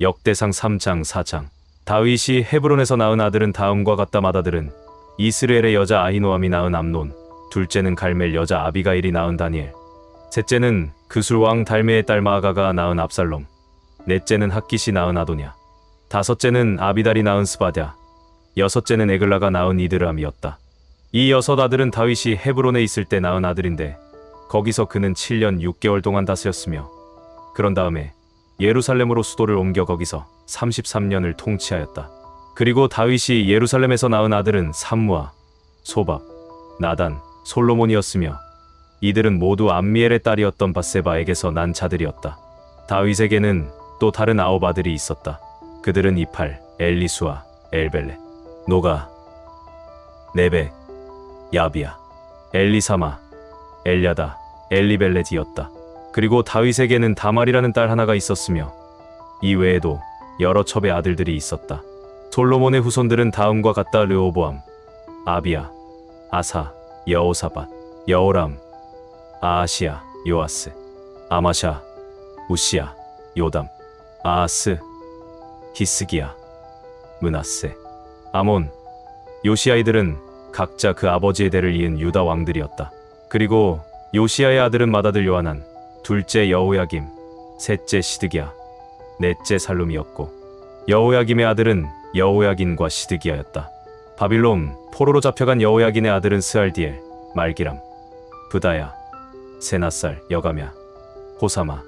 역대상 3장 4장 다윗이 헤브론에서 낳은 아들은 다음과 같다 맏아들은 이스라엘의 여자 아히노함이 낳은 암논 둘째는 갈멜 여자 아비가일이 낳은 다니엘 셋째는 그술왕 달메의 딸 마아가가 낳은 압살롬 넷째는 핫깃이 낳은 아도냐 다섯째는 아비달이 낳은 스바랴 여섯째는 에글라가 낳은 이드람이었다. 이 여섯 아들은 다윗이 헤브론에 있을 때 낳은 아들인데 거기서 그는 7년 6개월 동안 다스렸으며 그런 다음에 예루살렘으로 수도를 옮겨 거기서 33년을 통치하였다. 그리고 다윗이 예루살렘에서 낳은 아들은 삼무아, 소밥, 나단, 솔로몬이었으며 이들은 모두 암미엘의 딸이었던 바세바에게서 난 자들이었다. 다윗에게는 또 다른 아홉 아들이 있었다. 그들은 이팔, 엘리수아, 엘벨레, 노가, 네베, 야비야, 엘리사마, 엘야다, 엘리벨렛이었다. 그리고 다윗에게는 다말이라는 딸 하나가 있었으며 이 외에도 여러 첩의 아들들이 있었다. 솔로몬의 후손들은 다음과 같다 르오보암, 아비야, 아사, 여호사밧, 여호람, 아하시야, 요아스, 아마샤, 우시야, 요담, 아하스, 히스기야, 문하세, 아몬, 요시아이들은 각자 그 아버지의 대를 이은 유다 왕들이었다. 그리고 요시아의 아들은 맏아들 요하난, 둘째 여호야김, 셋째 시드기야, 넷째 살룸이었고 여호야김의 아들은 여호야긴과 시드기야였다. 바빌론 포로로 잡혀간 여호야긴의 아들은 스알디엘, 말기람, 부다야, 세나살, 여가랴, 호사마,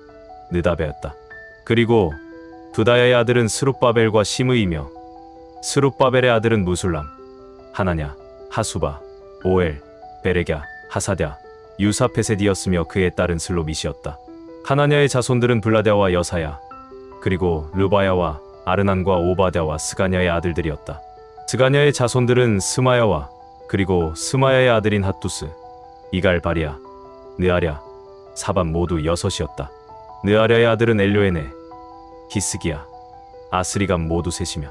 느다베였다. 그리고 부다야의 아들은 스룹바벨과 시므이며 스룹바벨의 아들은 무술람, 하나냐, 하수바, 오엘, 베레갸, 하사랴, 유사페셋이었으며 그의 딸은 슬로mit이었다. 하나냐의 자손들은 블라데와 여사야, 그리고 르바야와 아르난과 오바댜와 스가냐의 아들들이었다. 스가냐의 자손들은 스마야와 그리고 스마야의 아들인 핫두스, 이갈바리아, 느아랴, 사반 모두 여섯이었다. 느아랴의 아들은 엘료에네, 히스기야, 아스리감 모두 셋이며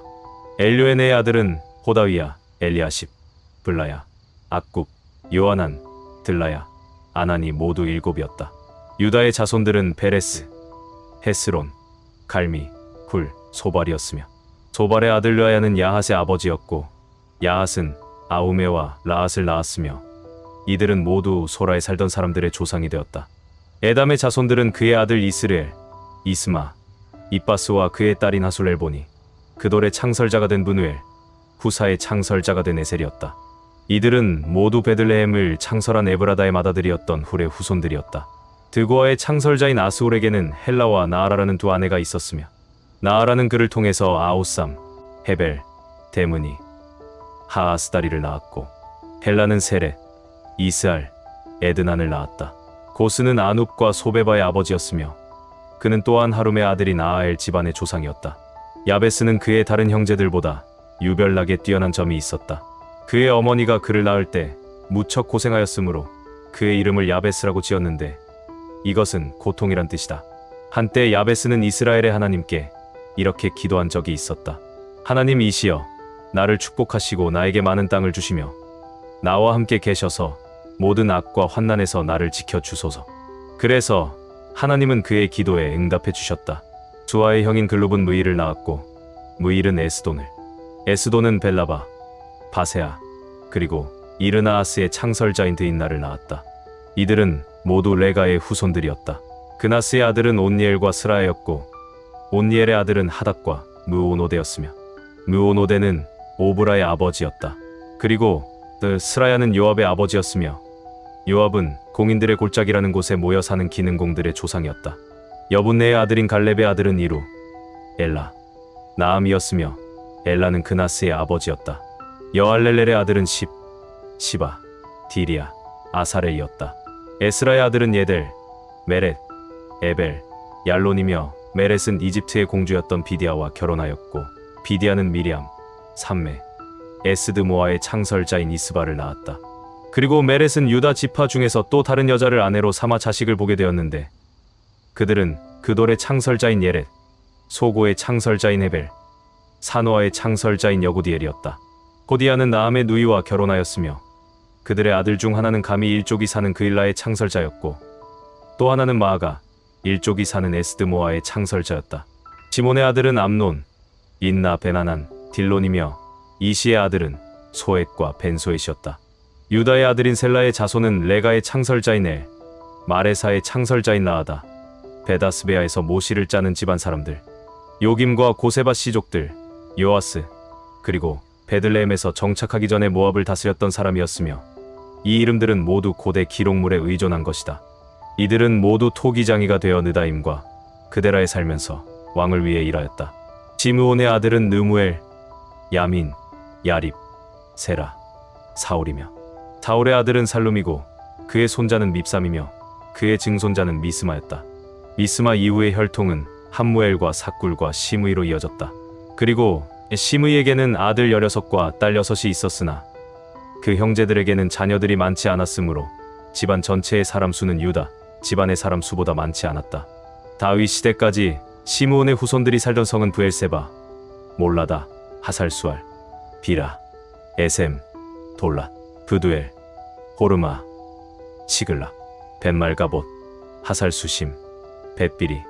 엘료에네의 아들은 호다위야, 엘리아십, 블라야, 악굽, 요하난, 들라야, 아나니 모두 일곱이었다. 유다의 자손들은 베레스, 헤스론, 갈미, 굴, 소발이었으며 소발의 아들 르아야는 야핫의 아버지였고 야핫은 아우메와 라앗을 낳았으며 이들은 모두 소라에 살던 사람들의 조상이 되었다. 에담의 자손들은 그의 아들 이스레엘, 이스마, 이빠스와 그의 딸인 하술엘보니 그돌의 창설자가 된 분우엘, 후사의 창설자가 된 에셀이었다. 이들은 모두 베들레헴을 창설한 에브라다의 맏아들이었던 훌의 후손들이었다. 드고아의 창설자인 아스울에게는 헬라와 나아라라는 두 아내가 있었으며 나아라는 그를 통해서 아오삼, 헤벨, 데무니, 하아스다리를 낳았고 헬라는 세레, 이스알, 에드난을 낳았다. 고스는 아눕과 소베바의 아버지였으며 그는 또한 하룸의 아들인 아엘 집안의 조상이었다. 야베스는 그의 다른 형제들보다 유별나게 뛰어난 점이 있었다. 그의 어머니가 그를 낳을 때 무척 고생하였으므로 그의 이름을 야베스라고 지었는데 이것은 고통이란 뜻이다. 한때 야베스는 이스라엘의 하나님께 이렇게 기도한 적이 있었다. 하나님 이시여, 나를 축복하시고 나에게 많은 땅을 주시며 나와 함께 계셔서 모든 악과 환난에서 나를 지켜 주소서. 그래서 하나님은 그의 기도에 응답해 주셨다. 수아의 형인 글룹은 무일을 낳았고 무일은 에스돈을, 에스돈은 벨라바, 바세아, 그리고 이르나아스의 창설자인 드인나를 낳았다. 이들은 모두 레가의 후손들이었다. 그나스의 아들은 온니엘과 스라야였고 온니엘의 아들은 하닥과 무오노데였으며 무오노데는 오브라의 아버지였다. 그리고 그 스라야는 요압의 아버지였으며 요압은 공인들의 골짜기라는 곳에 모여 사는 기능공들의 조상이었다. 여분네의 아들인 갈렙의 아들은 이루, 엘라, 나암이었으며 엘라는 그나스의 아버지였다. 여알렐렐의 아들은 십, 시바, 디리아, 아사레이었다. 에스라의 아들은 예델, 메렛, 에벨, 얄론이며 메렛은 이집트의 공주였던 비디아와 결혼하였고 비디아는 미리암, 삼메, 에스드모아의 창설자인 이스바를 낳았다. 그리고 메렛은 유다 지파 중에서 또 다른 여자를 아내로 삼아 자식을 보게 되었는데 그들은 그돌의 창설자인 예렛, 소고의 창설자인 헤벨, 사노아의 창설자인 여구디엘이었다. 고디아는 나함의 누이와 결혼하였으며 그들의 아들 중 하나는 감히 일족이 사는 그일라의 창설자였고 또 하나는 마아가 일족이 사는 에스드모아의 창설자였다. 시몬의 아들은 암논, 인나 베나난, 딜론이며 이시의 아들은 소엣과 벤소엣이었다. 유다의 아들인 셀라의 자손은 레가의 창설자인 엘, 마레사의 창설자인 나아다. 베다스베아에서 모시를 짜는 집안 사람들, 요김과 고세바 씨족들, 요아스, 그리고 베들레헴에서 정착하기 전에 모압을 다스렸던 사람이었으며 이 이름들은 모두 고대 기록물에 의존한 것이다. 이들은 모두 토기장이가 되어 느다임과 그데라에 살면서 왕을 위해 일하였다. 시므온의 아들은 느무엘, 야민, 야립, 세라, 사울이며 사울의 아들은 살룸이고 그의 손자는 밉삼이며 그의 증손자는 미스마였다. 미스마 이후의 혈통은 함무엘과 삭굴과 시므이로 이어졌다. 그리고 시므이에게는 아들 16과 딸 6이 있었으나 그 형제들에게는 자녀들이 많지 않았으므로 집안 전체의 사람 수는 유다 집안의 사람 수보다 많지 않았다. 다윗 시대까지 시므온의 후손들이 살던 성은 부엘세바, 몰라다, 하살수알, 비라, 에셈, 돌랏, 브두엘, 호르마, 시글라, 벤말가봇, 하살수심, 벳비리,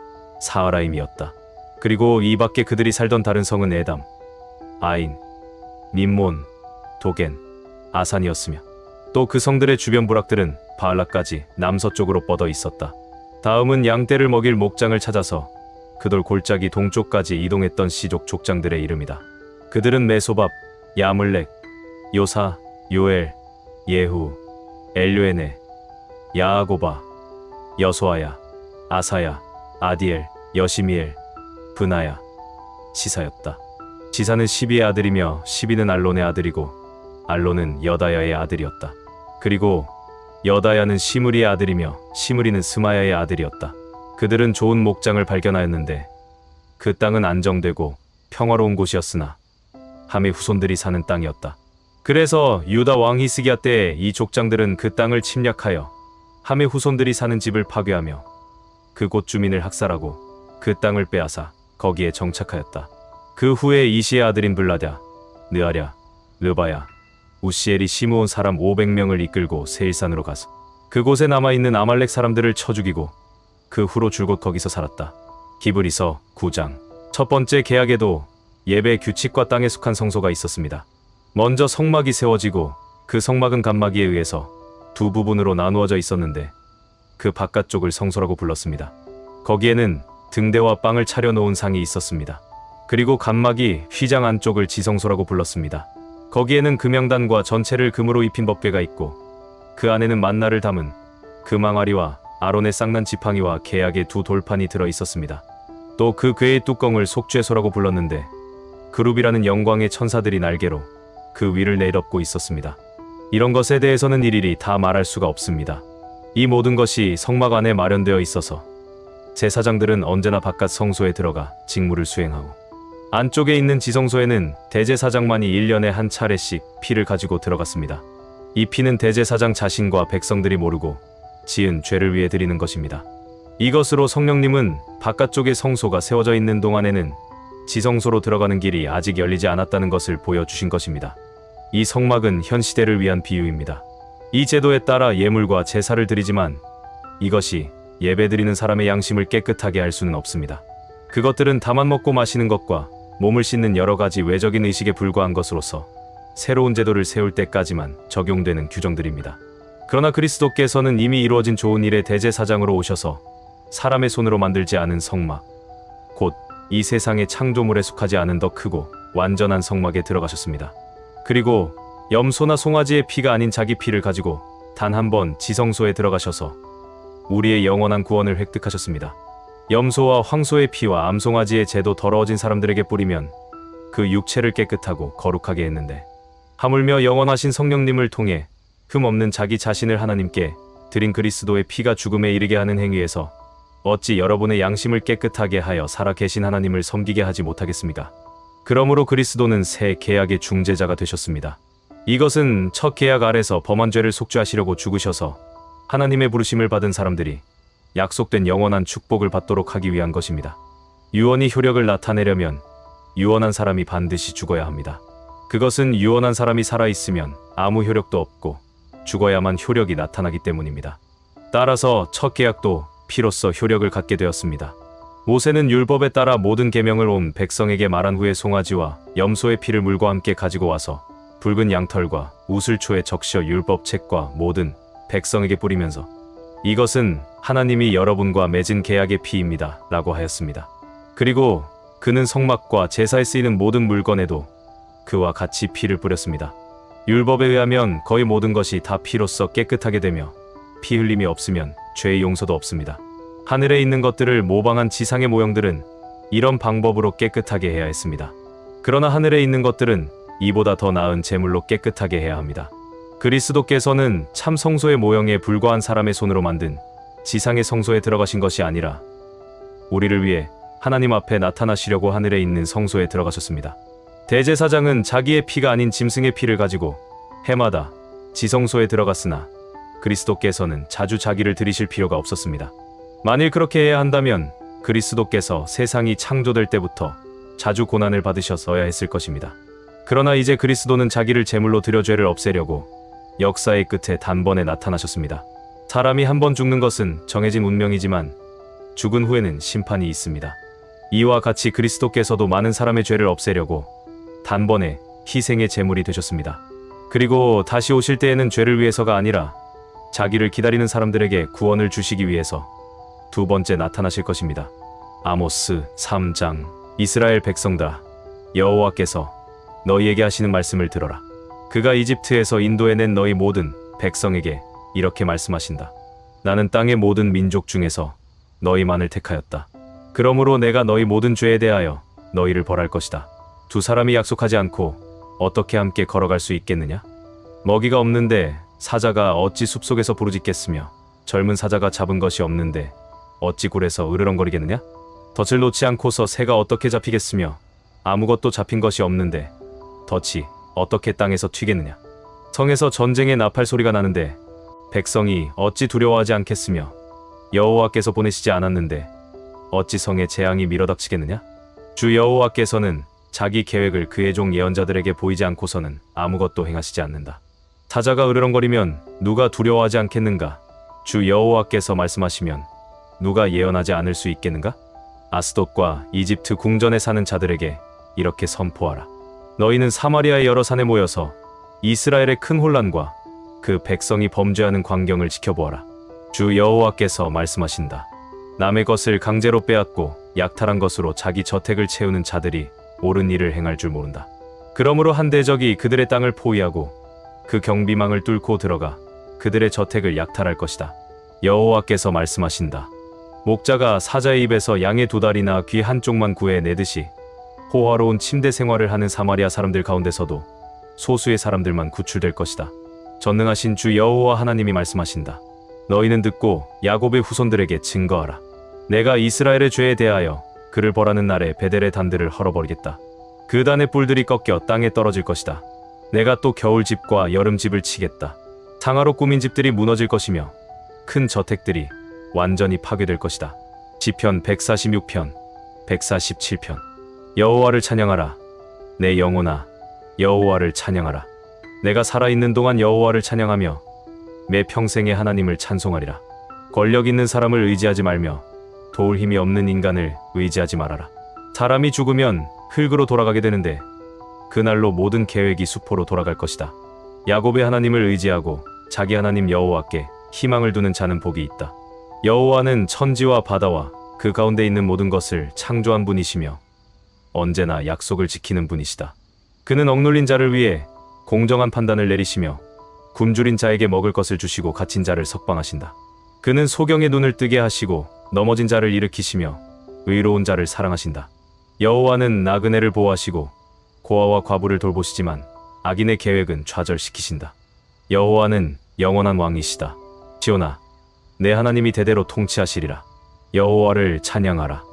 사하라임이었다. 그리고 이 밖에 그들이 살던 다른 성은 에담, 아인, 님몬, 도겐, 아산이었으며 또 그 성들의 주변 부락들은 바알라까지 남서쪽으로 뻗어 있었다. 다음은 양떼를 먹일 목장을 찾아서 그돌 골짜기 동쪽까지 이동했던 시족 족장들의 이름이다. 그들은 메소밥, 야물렉, 요사, 요엘, 예후, 엘료에네, 야아고바, 여소아야, 아사야, 아디엘, 여시미엘, 브나야, 시사였다. 시사는 시비의 아들이며 시비는 알론의 아들이고 알론은 여다야의 아들이었다. 그리고 여다야는 시므리의 아들이며 시므리는 스마야의 아들이었다. 그들은 좋은 목장을 발견하였는데 그 땅은 안정되고 평화로운 곳이었으나 함의 후손들이 사는 땅이었다. 그래서 유다 왕 히스기야 때에 이 족장들은 그 땅을 침략하여 함의 후손들이 사는 집을 파괴하며 그곳 주민을 학살하고 그 땅을 빼앗아 거기에 정착하였다. 그 후에 이시의 아들인 블라랴, 느아랴, 르바야, 우시엘이 시므온 사람 500명을 이끌고 세일산으로 가서 그곳에 남아있는 아말렉 사람들을 쳐 죽이고 그 후로 줄곧 거기서 살았다. 기브리서 9장 첫 번째 계약에도 예배 규칙과 땅에 속한 성소가 있었습니다. 먼저 성막이 세워지고 그 성막은 간막이에 의해서 두 부분으로 나누어져 있었는데 그 바깥쪽을 성소라고 불렀습니다. 거기에는 등대와 빵을 차려놓은 상이 있었습니다. 그리고 간막이 휘장 안쪽을 지성소라고 불렀습니다. 거기에는 금양단과 전체를 금으로 입힌 법궤가 있고 그 안에는 만나를 담은 금항아리와 아론의 쌍난 지팡이와 계약의 두 돌판이 들어 있었습니다. 또 그 궤의 뚜껑을 속죄소라고 불렀는데 그룹이라는 영광의 천사들이 날개로 그 위를 내덮고 있었습니다. 이런 것에 대해서는 일일이 다 말할 수가 없습니다. 이 모든 것이 성막 안에 마련되어 있어서 제사장들은 언제나 바깥 성소에 들어가 직무를 수행하고 안쪽에 있는 지성소에는 대제사장만이 1년에 한 차례씩 피를 가지고 들어갔습니다. 이 피는 대제사장 자신과 백성들이 모르고 지은 죄를 위해 드리는 것입니다. 이것으로 성령님은 바깥쪽에 성소가 세워져 있는 동안에는 지성소로 들어가는 길이 아직 열리지 않았다는 것을 보여주신 것입니다. 이 성막은 현 시대를 위한 비유입니다. 이 제도에 따라 예물과 제사를 드리지만 이것이 예배드리는 사람의 양심을 깨끗하게 할 수는 없습니다. 그것들은 다만 먹고 마시는 것과 몸을 씻는 여러 가지 외적인 의식에 불과한 것으로서 새로운 제도를 세울 때까지만 적용되는 규정들입니다. 그러나 그리스도께서는 이미 이루어진 좋은 일의 대제사장으로 오셔서 사람의 손으로 만들지 않은 성막, 곧 이 세상의 창조물에 속하지 않은 더 크고 완전한 성막에 들어가셨습니다. 그리고 염소나 송아지의 피가 아닌 자기 피를 가지고 단 한 번 지성소에 들어가셔서 우리의 영원한 구원을 획득하셨습니다. 염소와 황소의 피와 암송아지의 제도 더러워진 사람들에게 뿌리면 그 육체를 깨끗하고 거룩하게 했는데 하물며 영원하신 성령님을 통해 흠 없는 자기 자신을 하나님께 드린 그리스도의 피가 죽음에 이르게 하는 행위에서 어찌 여러분의 양심을 깨끗하게 하여 살아 계신 하나님을 섬기게 하지 못하겠습니까? 그러므로 그리스도는 새 계약의 중재자가 되셨습니다. 이것은 첫 계약 아래서 범한 죄를 속죄하시려고 죽으셔서 하나님의 부르심을 받은 사람들이 약속된 영원한 축복을 받도록 하기 위한 것입니다. 유언이 효력을 나타내려면 유언한 사람이 반드시 죽어야 합니다. 그것은 유언한 사람이 살아있으면 아무 효력도 없고 죽어야만 효력이 나타나기 때문입니다. 따라서 첫 계약도 피로써 효력을 갖게 되었습니다. 모세는 율법에 따라 모든 계명을 온 백성에게 말한 후에 송아지와 염소의 피를 물과 함께 가지고 와서 붉은 양털과 우슬초에 적셔 율법 책과 모든 백성에게 뿌리면서 이것은 하나님이 여러분과 맺은 계약의 피입니다. 라고 하였습니다. 그리고 그는 성막과 제사에 쓰이는 모든 물건에도 그와 같이 피를 뿌렸습니다. 율법에 의하면 거의 모든 것이 다 피로써 깨끗하게 되며 피 흘림이 없으면 죄의 용서도 없습니다. 하늘에 있는 것들을 모방한 지상의 모형들은 이런 방법으로 깨끗하게 해야 했습니다. 그러나 하늘에 있는 것들은 이보다 더 나은 제물로 깨끗하게 해야 합니다. 그리스도께서는 참 성소의 모형에 불과한 사람의 손으로 만든 지상의 성소에 들어가신 것이 아니라 우리를 위해 하나님 앞에 나타나시려고 하늘에 있는 성소에 들어가셨습니다. 대제사장은 자기의 피가 아닌 짐승의 피를 가지고 해마다 지성소에 들어갔으나 그리스도께서는 자주 자기를 들이실 필요가 없었습니다. 만일 그렇게 해야 한다면 그리스도께서 세상이 창조될 때부터 자주 고난을 받으셨어야 했을 것입니다. 그러나 이제 그리스도는 자기를 제물로 드려 죄를 없애려고 역사의 끝에 단번에 나타나셨습니다. 사람이 한 번 죽는 것은 정해진 운명이지만 죽은 후에는 심판이 있습니다. 이와 같이 그리스도께서도 많은 사람의 죄를 없애려고 단번에 희생의 제물이 되셨습니다. 그리고 다시 오실 때에는 죄를 위해서가 아니라 자기를 기다리는 사람들에게 구원을 주시기 위해서 두 번째 나타나실 것입니다. 아모스 3장 이스라엘 백성들아 여호와께서 너희에게 하시는 말씀을 들어라. 그가 이집트에서 인도해 낸 너희 모든 백성에게 이렇게 말씀하신다. 나는 땅의 모든 민족 중에서 너희만을 택하였다. 그러므로 내가 너희 모든 죄에 대하여 너희를 벌할 것이다. 두 사람이 약속하지 않고 어떻게 함께 걸어갈 수 있겠느냐? 먹이가 없는데 사자가 어찌 숲속에서 부르짖겠으며 젊은 사자가 잡은 것이 없는데 어찌 굴에서 으르렁거리겠느냐? 덫을 놓지 않고서 새가 어떻게 잡히겠으며 아무것도 잡힌 것이 없는데 덫이 어떻게 땅에서 튀겠느냐? 성에서 전쟁의 나팔 소리가 나는데 백성이 어찌 두려워하지 않겠으며 여호와께서 보내시지 않았는데 어찌 성에 재앙이 밀어닥치겠느냐? 주 여호와께서는 자기 계획을 그의 종 예언자들에게 보이지 않고서는 아무것도 행하시지 않는다. 사자가 으르렁거리면 누가 두려워하지 않겠는가? 주 여호와께서 말씀하시면 누가 예언하지 않을 수 있겠는가? 아스돗과 이집트 궁전에 사는 자들에게 이렇게 선포하라. 너희는 사마리아의 여러 산에 모여서 이스라엘의 큰 혼란과 그 백성이 범죄하는 광경을 지켜보아라. 주 여호와께서 말씀하신다. 남의 것을 강제로 빼앗고 약탈한 것으로 자기 저택을 채우는 자들이 옳은 일을 행할 줄 모른다. 그러므로 한 대적이 그들의 땅을 포위하고 그 경비망을 뚫고 들어가 그들의 저택을 약탈할 것이다. 여호와께서 말씀하신다. 목자가 사자의 입에서 양의 두 다리나 귀 한쪽만 구해 내듯이 호화로운 침대 생활을 하는 사마리아 사람들 가운데서도 소수의 사람들만 구출될 것이다. 전능하신 주 여호와 하나님이 말씀하신다. 너희는 듣고 야곱의 후손들에게 증거하라. 내가 이스라엘의 죄에 대하여 그를 벌하는 날에 베델의 단들을 헐어버리겠다. 그 단의 뿔들이 꺾여 땅에 떨어질 것이다. 내가 또 겨울집과 여름집을 치겠다. 상하로 꾸민 집들이 무너질 것이며 큰 저택들이 완전히 파괴될 것이다. 시편 146편, 147편. 여호와를 찬양하라. 내 영혼아, 여호와를 찬양하라. 내가 살아있는 동안 여호와를 찬양하며 매 평생에 하나님을 찬송하리라. 권력 있는 사람을 의지하지 말며 도울 힘이 없는 인간을 의지하지 말아라. 사람이 죽으면 흙으로 돌아가게 되는데 그날로 모든 계획이 수포로 돌아갈 것이다. 야곱의 하나님을 의지하고 자기 하나님 여호와께 희망을 두는 자는 복이 있다. 여호와는 천지와 바다와 그 가운데 있는 모든 것을 창조한 분이시며 언제나 약속을 지키는 분이시다. 그는 억눌린 자를 위해 공정한 판단을 내리시며 굶주린 자에게 먹을 것을 주시고 갇힌 자를 석방하신다. 그는 소경의 눈을 뜨게 하시고 넘어진 자를 일으키시며 의로운 자를 사랑하신다. 여호와는 나그네를 보호하시고 고아와 과부를 돌보시지만 악인의 계획은 좌절시키신다. 여호와는 영원한 왕이시다. 지오나, 내 하나님이 대대로 통치하시리라. 여호와를 찬양하라.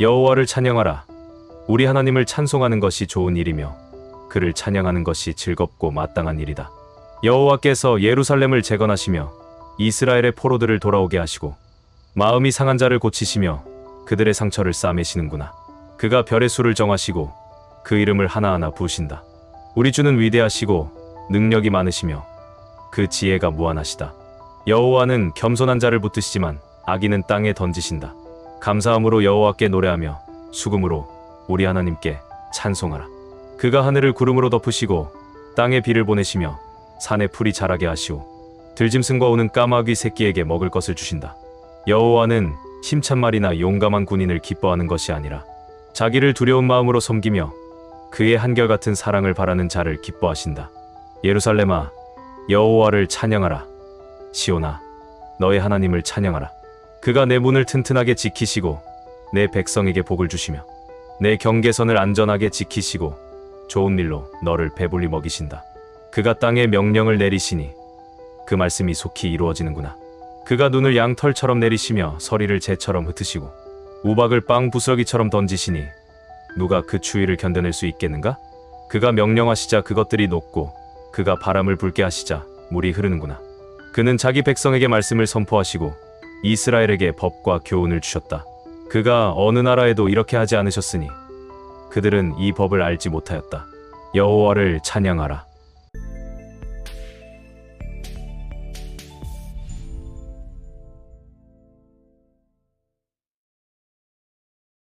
여호와를 찬양하라. 우리 하나님을 찬송하는 것이 좋은 일이며 그를 찬양하는 것이 즐겁고 마땅한 일이다. 여호와께서 예루살렘을 재건하시며 이스라엘의 포로들을 돌아오게 하시고 마음이 상한 자를 고치시며 그들의 상처를 싸매시는구나. 그가 별의 수를 정하시고 그 이름을 하나하나 부으신다. 우리 주는 위대하시고 능력이 많으시며 그 지혜가 무한하시다. 여호와는 겸손한 자를 붙드시지만 악인은 땅에 던지신다. 감사함으로 여호와께 노래하며 수금으로 우리 하나님께 찬송하라. 그가 하늘을 구름으로 덮으시고 땅에 비를 보내시며 산에 풀이 자라게 하시오. 들짐승과 오는 까마귀 새끼에게 먹을 것을 주신다. 여호와는 힘찬 말이나 용감한 군인을 기뻐하는 것이 아니라 자기를 두려운 마음으로 섬기며 그의 한결같은 사랑을 바라는 자를 기뻐하신다. 예루살렘아 여호와를 찬양하라. 시온아 너의 하나님을 찬양하라. 그가 내 문을 튼튼하게 지키시고 내 백성에게 복을 주시며 내 경계선을 안전하게 지키시고 좋은 일로 너를 배불리 먹이신다. 그가 땅에 명령을 내리시니 그 말씀이 속히 이루어지는구나. 그가 눈을 양털처럼 내리시며 서리를 재처럼 흩으시고 우박을 빵 부스러기처럼 던지시니 누가 그 추위를 견뎌낼 수 있겠는가? 그가 명령하시자 그것들이 녹고 그가 바람을 불게 하시자 물이 흐르는구나. 그는 자기 백성에게 말씀을 선포하시고 이스라엘에게 법과 교훈을 주셨다. 그가 어느 나라에도 이렇게 하지 않으셨으니 그들은 이 법을 알지 못하였다. 여호와를 찬양하라.